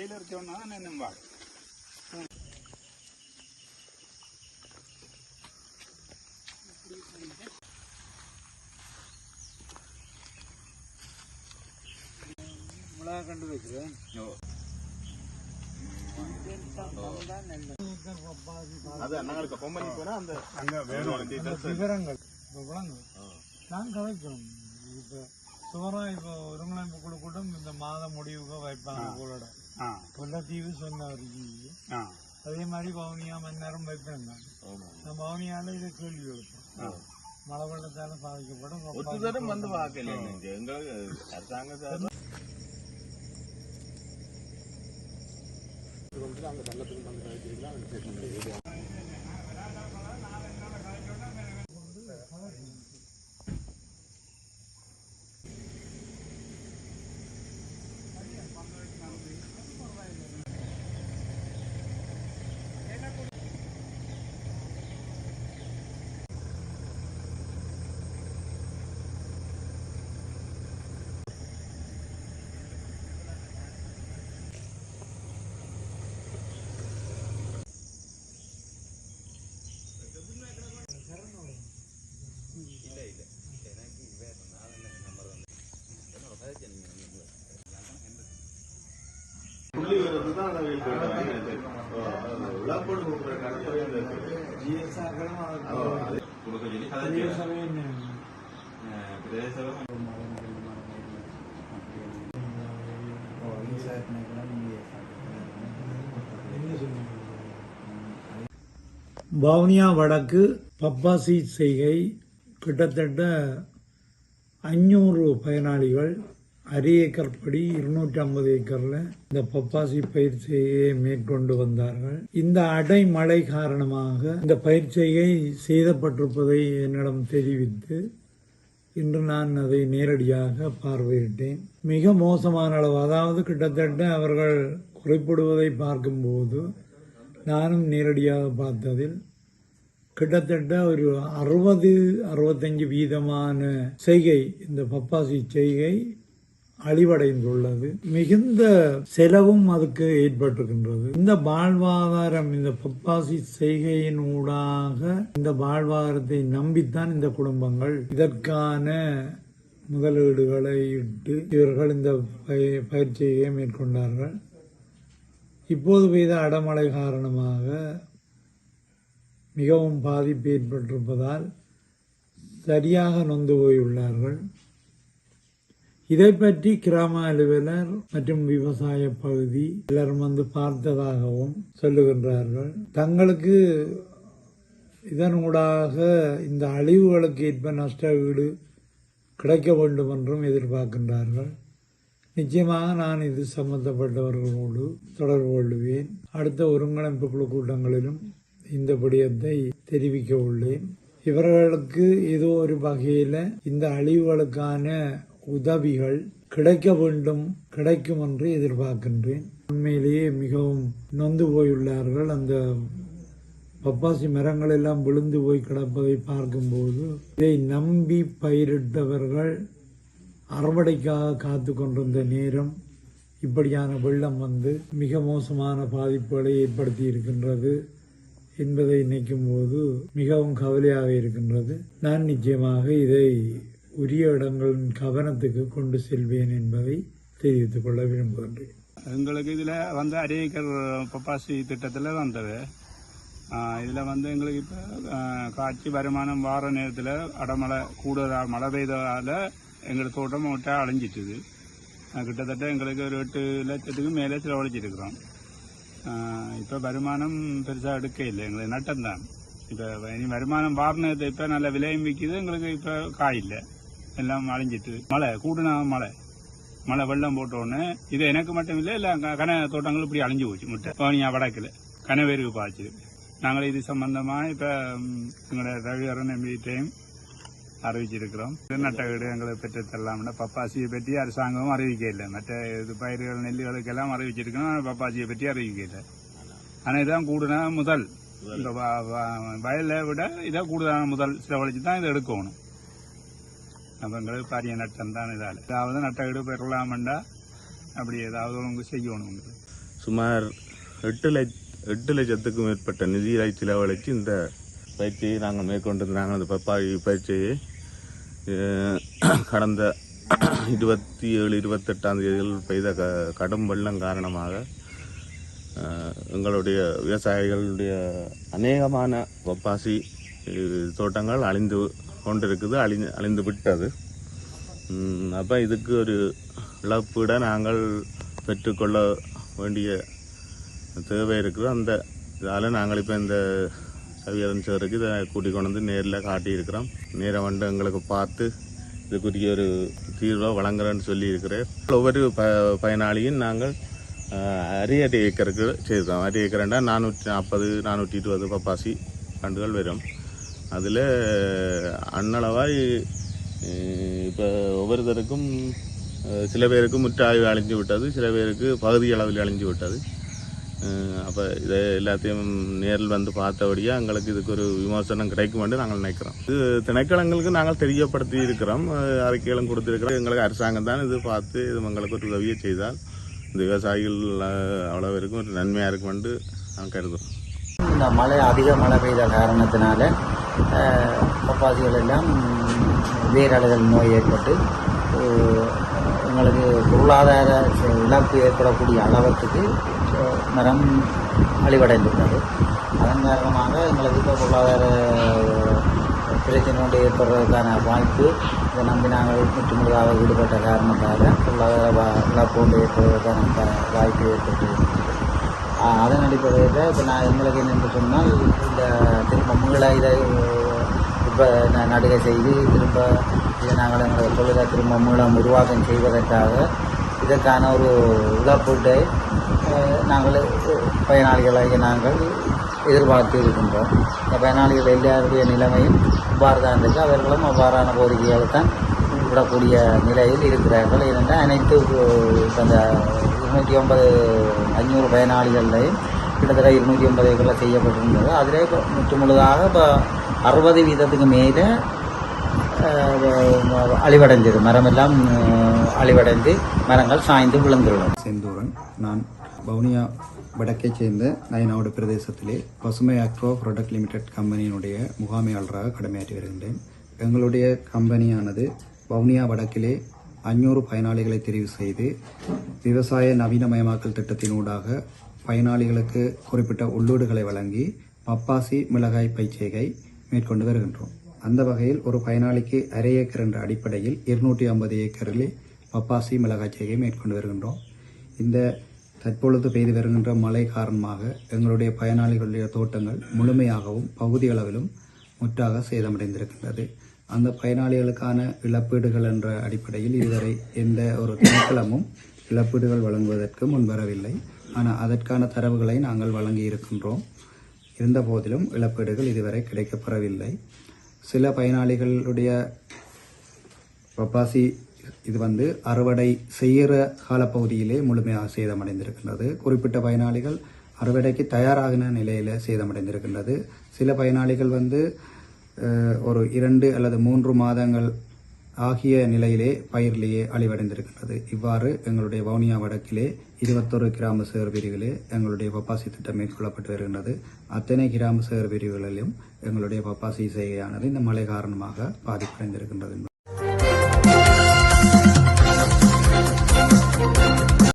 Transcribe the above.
வெயில் அடிச்சோன்னா என்ன வாங்க மிளகா கண்டு வைக்கிறேன். விவரங்கள். இப்போ நான் கதைக்கிறோம். இப்போ சுவரா இப்போ ஒருங்கிணைப்பு குழு கூட்டம் இந்த மாத முடிவுக்கு வைப்பாங்க உங்களோட ஆ கொல்லத்தீவு சொன்ன வரைக்கும் ஆ அதே மாதிரி வவுனியா வைப்பேன் நான் நம்ம வவுனியால இதை கேள்வி எழுப்போம் மழை வெள்ளத்தால பாதிக்கப்படும் வந்து எங்களுக்கு அரசாங்க தான் விழாப்போடு கொடுக்குற கடற்கரை கொடுக்க சொல்லி வவுனியா வடக்கு பப்பாசி செய்கை கிட்டத்தட்ட அஞ்சூறு பயனாளிகள் அரை ஏக்கர் படி இருநூற்றி ஐம்பது ஏக்கர்ல இந்த பப்பாசி பயிற்சியை மேற்கொண்டு வந்தார்கள். இந்த அடைமழை காரணமாக இந்த பயிற்சியை செய்தப்பட்டிருப்பதை என்னிடம் தெரிவித்து இன்று நான் அதை நேரடியாக பார்வையிட்டேன். மிக மோசமான அளவு அதாவது கிட்டத்தட்ட அவர்கள் குறைப்படுவதை பார்க்கும்போது நானும் நேரடியாக பார்த்ததில் கிட்டத்தட்ட ஒரு அறுபது அறுபத்தஞ்சு வீதமான செய்கை இந்த பப்பாசி செய்கை அழிவடைந்துள்ளது. மிகுந்த செலவும் அதுக்கு ஏற்பட்டிருக்கின்றது. இந்த வாழ்வாதாரம் இந்த பப்பாசி செய்கையின் ஊடாக இந்த வாழ்வாதாரத்தை நம்பித்தான் இந்த குடும்பங்கள். இதற்கான முதலீடுகளை இட்டு இவர்கள் இந்த பய- பயிற்சியை மேற்கொண்டார்கள். இப்போது பெய்த அடமழை காரணமாக மிகவும் பாதிப்பு ஏற்பட்டிருப்பதால் சரியாக நொந்து போயுள்ளார்கள். இதை பற்றி கிராம அலுவலர் மற்றும் விவசாய பகுதி எல்லாரும் வந்து பார்த்ததாகவும் சொல்லுகின்றார்கள். தங்களுக்கு இதனூடாக இந்த அழிவுகளுக்கு ஏற்ப நஷ்ட வீடு கிடைக்க வேண்டும் என்றும் எதிர்பார்க்கின்றார்கள். நிச்சயமாக நான் இது சம்பந்தப்பட்டவர்களோடு தொடர்பு கொள்வேன். அடுத்த ஒருங்கிணைப்பு குழு கூட்டங்களிலும் இந்த விடயத்தை தெரிவிக்க உள்ளேன். இவர்களுக்கு ஏதோ ஒரு வகையில் இந்த அழிவுகளுக்கான உதவிகள் கிடைக்க வேண்டும் கிடைக்கும் என்று எதிர்பார்க்கின்றேன். உண்மையிலேயே மிகவும் நொந்து போயுள்ளார்கள். அந்த பப்பாசி மரங்கள் எல்லாம் விழுந்து போய் கிடப்பதை பார்க்கும்போது இதை நம்பி பயிரிட்டவர்கள் அறுவடைக்காக காத்து கொண்டிருந்த நேரம் இப்படியான வெள்ளம் வந்து மிக மோசமான பாதிப்புகளை ஏற்படுத்தி இருக்கின்றது என்பதை நினைக்கும் போது மிகவும் கவலையாக இருக்கின்றது. நான் நிச்சயமாக இதை உரிய இடங்களின் கவனத்துக்கு கொண்டு செல்வேன் என்பதை தெரிவித்துக் கொள்ள விரும்புகின்றேன். எங்களுக்கு இதில் வந்து அரியக்கர் பப்பாசி திட்டத்தில் வந்தது. இதில் வந்து எங்களுக்கு இப்போ காட்சி வருமானம் வார நேரத்தில் அடமழை கூடுதலாக மழை பெய்ததால் எங்களுக்கு தோட்டம் விட்டா அழிஞ்சிட்டுது. கிட்டத்தட்ட எங்களுக்கு ஒரு எட்டு லட்சத்துக்கு மேலே செலவழிச்சிருக்கிறோம். இப்போ வருமானம் பெருசாக எடுக்க இல்லை. எங்களுக்கு நட்டம்தான். இப்போ இனி வருமானம் வாரினத்தை இப்போ நல்ல விலையும் விற்கிது எங்களுக்கு இப்போ காய் இல்லை. எல்லாம் அழிஞ்சிட்டு. மழை கூடுனா மழை. மழை வெள்ளம் போட்ட உடனே இது எனக்கு மட்டும் இல்லை இல்லை கன தோட்டங்கள் இப்படி அழிஞ்சு போச்சு முட்டை. பவனியா வடக்கில். கனவேருக்கு பாய்ச்சி நாங்கள் இது சம்பந்தமாக இப்போ எங்களோட ரவிவரன் எம்பிட்டையும் அறிவிச்சிருக்கிறோம். நட்ட வீடு எங்களை பெற்று தரலாம்னா பப்பாசியை பற்றி அரசாங்கமும் அறிவிக்க இல்லை. மற்ற இது பயிர்கள் நெல்லுகளுக்கெல்லாம் அறிவிச்சிருக்கோம் ஆனால் பப்பாசியை பற்றி அறிவிக்க இல்லை. ஆனால் இதான் கூடுதலான முதல். இந்த வயலை விட இதை கூடுதலான முதல். செலவழிச்சு தான் இதை எடுக்கணும். அப்போ எங்களுக்கு பாரிய நட்டம் தான் இதால். ஏதாவது நட்ட பெறலாமண்டா அப்படி ஏதாவது ஒன்று செய்யணும் உங்களுக்கு. சுமார் எட்டு லட்ச எட்டு லட்சத்துக்கும் மேற்பட்ட நிதியை செலவழித்து இந்த பயிற்சியை நாங்கள் மேற்கொண்டு நாங்கள் அந்த பப்பாய் பயிற்சியை கடந்த இருபத்தி ஏழு இருபத்தெட்டாம் தேதியில் பெய்த க கடும் வெள்ளம் காரணமாக எங்களுடைய விவசாயிகளுடைய அநேகமான பப்பாசி தோட்டங்கள் அழிந்து கொண்டிருக்குது அழிந்து அழிந்து விட்டது. அப்போ இதுக்கு ஒரு இழப்பீட நாங்கள் பெற்றுக்கொள்ள வேண்டிய தேவை இருக்குது. அந்த இதால் நாங்கள் இப்போ இந்த கவியரன் சாருக்கு இதை கூட்டிக் கொண்டு வந்து நேரில் காட்டியிருக்கிறோம். நேரம் வந்து எங்களுக்கு பார்த்து இதுக்குரிய ஒரு தீர்வை வழங்குறேன்னு சொல்லியிருக்கிறேன். ஒவ்வொரு ப பயனாளியும் நாங்கள் அஹ், அரை அரை ஏக்கருக்கு செய்திருக்கோம் அரை ஏக்கர்ண்டா நானூற்றி நாற்பது நானூற்றி இருபது பப்பாசி கண்டுகள் வரும். அதில் அன்னளவாய் இப்போ ஒவ்வொருத்தருக்கும் சில பேருக்கு முற்றாய்வு அழிஞ்சு விட்டது சில பேருக்கு பகுதி அளவில் அழிஞ்சு விட்டது. அப்போ இதை எல்லாத்தையும் நேரில் வந்து பார்த்தபடியாக எங்களுக்கு இதுக்கு ஒரு விமர்சனம் கிடைக்கும் நாங்கள் நினைக்கிறோம். இது திணைக்களங்களுக்கு நாங்கள் தெரியப்படுத்தி இருக்கிறோம் அறிக்கைகளும் கொடுத்துருக்கிறோம். எங்களுக்கு அரசாங்கம் தான் இது பார்த்து இது எங்களுக்கு ஒரு உதவியை செய்தால் இந்த விவசாயிகள் அவ்வளோ இருக்கும் ஒரு நன்மையாக இருக்குமென்று நான் கருதுகிறோம் இந்த மழை அதிக மழை பெய்த காரணத்தினால பப்பாசிகள் எல்லாம் வேரழுதல் நோய் ஏற்பட்டு எங்களுக்கு பொருளாதார இழப்பு ஏற்படக்கூடிய அளவுக்கு மரம் அழிவடைந்துள்ளது. அதன் காரணமாக எங்களுக்கு இப்போ பொருளாதார பிரச்சனை கொண்டு ஏற்படுறதுக்கான வாய்ப்பு இதை நம்பி நாங்கள் முற்றுமுழுதாக ஈடுபட்ட காரணத்தால் பொருளாதார இழப்பு கொண்டு ஏற்படுவதற்கான வாய்ப்பு ஏற்பட்டு அதன் அடிப்படையில் இப்போ நான் எங்களுக்கு என்னென்று சொன்னால் இந்த திரும்ப உங்களை இதை இப்போ நடுகை செய்து திரும்ப இதை நாங்கள் எங்களை தொழிலை திரும்ப மூலம் உருவாக்கம் செய்வதற்காக இதற்கான ஒரு இழப்பீட்டை நாங்கள் பயனாளிகளாகிய நாங்கள் எதிர்பார்த்து இருக்கின்றோம். இந்த பயனாளிகள் எல்லாருடைய நிலைமையும் இவ்வாறு தான் இருக்குது அவர்களும் அவ்வாறான கோரிக்கைகளை தான் விடக்கூடிய நிலையில் இருக்கிறார்கள். ஏனென்றால் அனைத்து அந்த இருநூற்றி ஐம்பது அஞ்சூறு பயனாளிகள்லையும் கிட்டத்தட்ட இருநூற்றி ஐம்பது ஏக்கரில் செய்யப்பட்டிருந்தது. அதில் இப்போ முற்று முழுதாக இப்போ அறுபது வீதத்துக்கு மேலே அழிவடைஞ்சது. அழிவடைந்தது மரமெல்லாம் அழிவடைந்து மரங்கள் சாய்ந்து விழுந்துள்ளன. செந்தூரன் நான் வவுனியா வடக்கைச் சேர்ந்த நயனாடு பிரதேசத்திலே பசுமை அக்ரோ ப்ராடக்ட் லிமிடெட் கம்பெனியினுடைய முகாமையாளராக கடமையாற்றி வருகின்றேன். எங்களுடைய கம்பெனியானது வவுனியா வடக்கிலே அஞ்சூறு பயனாளிகளை தெரிவு செய்து விவசாய நவீனமயமாக்கல் திட்டத்தினூடாக பயனாளிகளுக்கு குறிப்பிட்ட உள்ளீடுகளை வழங்கி பப்பாசி மிளகாய் பயிற்சிகை மேற்கொண்டு வருகின்றோம். அந்த வகையில் ஒரு பயனாளிக்கு அரை ஏக்கர் என்ற அடிப்படையில் இருநூற்றி ஐம்பது ஏக்கரில் பப்பாசி மிளகாய் செய்கை மேற்கொண்டு வருகின்றோம். இந்த தற்பொழுது பெய்து வருகின்ற மழை காரணமாக எங்களுடைய பயனாளிகளுடைய தோட்டங்கள் முழுமையாகவும் பகுதி அளவிலும் முற்றாக சேதமடைந்திருக்கின்றது. அந்த பயனாளிகளுக்கான இழப்பீடுகள் என்ற அடிப்படையில் இதுவரை எந்த ஒரு திணைக்களமும் இழப்பீடுகள் வழங்குவதற்கு முன்வரவில்லை. ஆனால் அதற்கான தரவுகளை நாங்கள் வழங்கி இருக்கின்றோம் இருந்த போதிலும் இழப்பீடுகள் இதுவரை கிடைக்கப்பெறவில்லை. சில பயனாளிகளுடைய பப்பாசி இது வந்து அறுவடை செய்கிற காலப்பகுதியிலே முழுமையாக சேதமடைந்திருக்கின்றது. குறிப்பிட்ட பயனாளிகள் அறுவடைக்கு தயாராகின நிலையில் சேதமடைந்திருக்கின்றது. சில பயனாளிகள் வந்து ஒரு இரண்டு அல்லது மூன்று மாதங்கள் ஆகிய நிலையிலே பயிரிலேயே அழிவடைந்திருக்கின்றது. இவ்வாறு எங்களுடைய வவுனியா வடக்கிலே இருபத்தொரு கிராம சேர் பிரிவிலே எங்களுடைய பப்பாசி திட்டம் மேற்கொள்ளப்பட்டு வருகின்றது. அத்தனை கிராம சேர் பிரிவுகளிலும் எங்களுடைய பப்பாசி செய்கையானது இந்த மழை காரணமாக பாதிப்படைந்திருக்கின்றது.